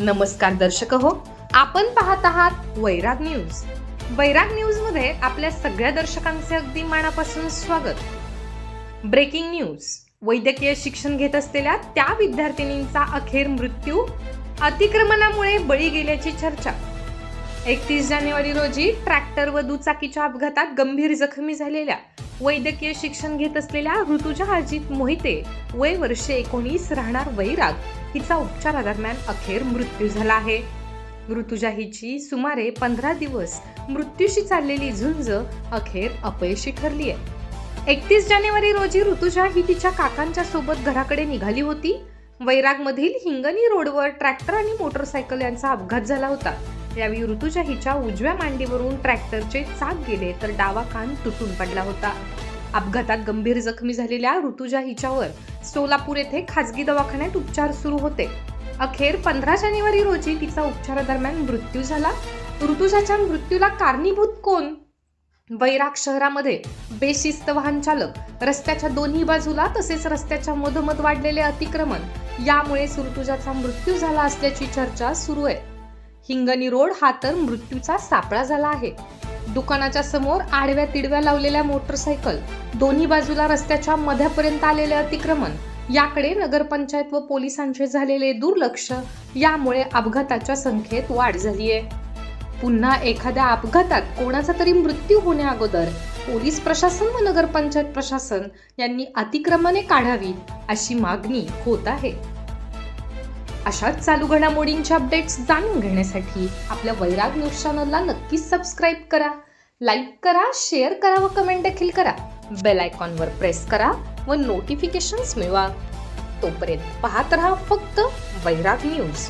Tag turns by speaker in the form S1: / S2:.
S1: नमस्कार दर्शक हो. आपण पाहत आहात वैराग न्यूज. वैराग न्यूजमध्ये आपल्या सगळ्या दर्शकांचे अगदी मनापासून स्वागत. Breaking news. वैद्यकीय शिक्षण घेत असलेल्या त्या विद्यार्थिनींचा अखेर मृत्यू अतिक्रमणामुळे बळी गेल्याची चर्चा. एकतीस जानेवारी रोजी ट्रॅक्टर व दुचाकीच्या अपघातात गंभीर जखमी झालेल्या वैद्यकीय शिक्षण घेत असलेल्या ऋतुजा अजित मोहिते वय वर्षे एकोणीस राहणार वैराग. हिचा उपचारादरम्यान अखेर मृत्यू झाला आहे. ऋतुजा हिची सुमारे पंधरा दिवस मृत्यूशी चाललेली झुंज अखेर अपयशी ठरली आहे. एकतीस जानेवारी रोजी ऋतुजा ही तिच्या काकांच्या सोबत घराकडे निघाली होती. वैरागमधील हिंगणी रोडवर ट्रॅक्टर आणि मोटरसायकल यांचा अपघात झाला होता. यावेळी ऋतुजा हिच्या उजव्या मांडीवरून ट्रॅक्टरचे चाक गेले तर डावा कान तुटून पडला होता. अपघातात गंभीर जखमी झालेल्या ऋतुजा हिच्यावर सोलापूर येथे खासगी दवाखान्यात उपचार सुरू होते. अखेर पंधरा जानेवारी रोजी तिचा उपचारादरम्यान मृत्यू झाला. ऋतुजाच्या मृत्यूला कारणीभूत कोण? वैराग शहरामध्ये बेशिस्त वाहन चालक रस्त्याच्या दोन्ही बाजूला तसेच रस्त्याच्या मधोमध वाढलेले अतिक्रमण यामुळे ऋतुजाचा मृत्यू झाला असल्याची चर्चा सुरू आहे. हिंगणी रोड हा तर मृत्यूचा सापळा झाला आहे. दुकानाच्या समोर आडव्या तिडव्या लावलेल्या मोटरसायकल दोन्ही बाजूला रस्त्याच्या मध्यापर्यंत आलेले अतिक्रमण याकडे नगरपंचायत व पोलिसांचे झालेले दुर्लक्ष यामुळे अपघाताच्या संख्येत वाढ झाली आहे पुन्हा एखाद्या अपघातात कोणाचा तरी मृत्यू होण्या अगोदर पोलीस प्रशासन व नगरपंचायत प्रशासन यांनी अतिक्रमणे काढावी अशी मागणी होत आहे. अशाच चालू घडामोडींच्या अपडेट्स जाणून घेण्यासाठी आपल्या वैराग न्यूज चॅनलला नक्कीच सबस्क्राईब करा लाईक करा शेअर करा व कमेंट देखील करा. बेल आयकॉनवर प्रेस करा व नोटिफिकेशन्स मिळवा. तोपर्यंत पाहत रहा फक्त वैराग न्यूज